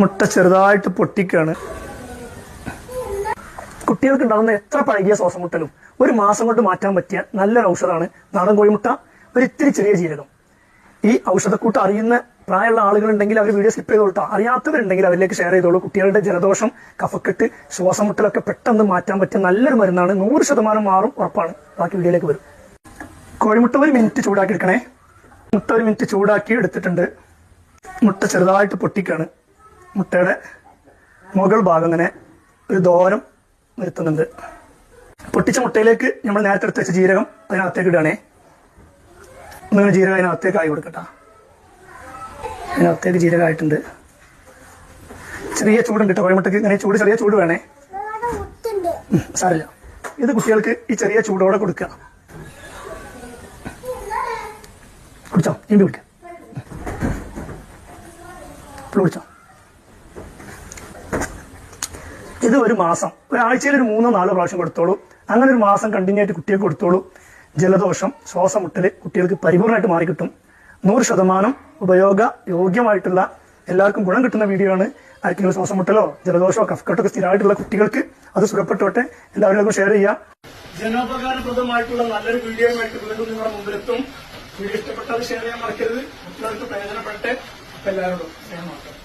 മുട്ട ചെറുതായിട്ട് പൊട്ടിക്കാണ്. കുട്ടികൾക്ക് ഉണ്ടാകുന്ന എത്ര പഴകിയ ശ്വാസം മുട്ടലും ഒരു മാസം കൊണ്ട് മാറ്റാൻ പറ്റിയ നല്ലൊരു ഔഷധമാണ് നാടൻ കോഴിമുട്ട ഒരു ഇത്തിരി ചെറിയ ജീരകം. ഈ ഔഷധക്കൂട്ട് അറിയുന്ന പ്രായമുള്ള ആളുകളുണ്ടെങ്കിൽ അവർ വീഡിയോ സ്കിപ്പ് ചെയ്തോളൂ ട്ടോ. അറിയാത്തവരുണ്ടെങ്കിൽ അവരിലേക്ക് ഷെയർ ചെയ്തോളൂ. കുട്ടികളുടെ ജലദോഷം കഫക്കെട്ട് ശ്വാസം മുട്ടലൊക്കെ പെട്ടെന്ന് മാറ്റാൻ പറ്റിയ നല്ലൊരു മരുന്നാണ്. നൂറ് ശതമാനം മാറും ഉറപ്പാണ്. ബാക്കി വീഡിയോയിലേക്ക് വരും. കോഴിമുട്ട ഒരു മിനിറ്റ് ചൂടാക്കി എടുക്കണേ. മുട്ട ഒരു മിനിറ്റ് ചൂടാക്കി എടുത്തിട്ടുണ്ട്. മുട്ട ചെറുതായിട്ട് പൊട്ടിക്കാണ്. മുട്ടയുടെ മുകൾ ഭാഗം ഇങ്ങനെ ഒരു ദോരം വരുത്തുന്നുണ്ട് പൊട്ടിച്ച മുട്ടയിലേക്ക് നമ്മൾ നേരത്തെ എടുത്ത് വെച്ച ജീരകം അതിനകത്തേക്ക് ഇടുകയാണേ ഒന്നിങ്ങനെ ജീരകം അതിനകത്തേക്ക് ആയി കൊടുക്കട്ട അതിനകത്തേക്ക് ജീരകമായിട്ടുണ്ട് ചെറിയ ചൂടുണ്ട് കേട്ടോ കോഴിമുട്ടയ്ക്ക് ഇങ്ങനെ ചൂട് ചെറിയ ചൂട് വേണേ സാരല്ല ഇത് കുട്ടികൾക്ക് ഈ ചെറിയ ചൂടോടെ കൊടുക്കുക കുടിച്ചോ ഇമ്പി കുടിക്കാം കുടിച്ചോ ഇത് ഒരു മാസം. ഒരാഴ്ചയിൽ ഒരു മൂന്നോ നാലോ പ്രാവശ്യം കൊടുത്തോളൂ. അങ്ങനെ ഒരു മാസം കണ്ടിന്യൂ ആയിട്ട് കുട്ടികൾക്ക് കൊടുത്തോളൂ. ജലദോഷം ശ്വാസം മുട്ടൽ കുട്ടികൾക്ക് പരിപൂർണമായിട്ട് മാറി കിട്ടും. നൂറ് ശതമാനം ഉപയോഗ യോഗ്യമായിട്ടുള്ള എല്ലാവർക്കും ഗുണം കിട്ടുന്ന വീഡിയോ ആണ്. ആർക്കെങ്കിലും ശ്വാസമുട്ടലോ ജലദോഷമോ കഫക്കെട്ടൊക്കെ സ്ഥിരമായിട്ടുള്ള കുട്ടികൾക്ക് അത് സുഖപ്പെട്ടോട്ടെ. എല്ലാവരും ഷെയർ ചെയ്യാം ജനോപകാരപ്രദമായിട്ടുള്ള നല്ലൊരു വീഡിയോ ആയിട്ട് നിങ്ങളുടെ മുമ്പിലെത്തും. വീഡിയോ ഇഷ്ടപ്പെട്ടാൽ ഷെയർ ചെയ്യാൻ മറക്കരുത്. കുട്ടികൾക്ക് പ്രയോജനപ്പെട്ടെ എല്ലാവരോടും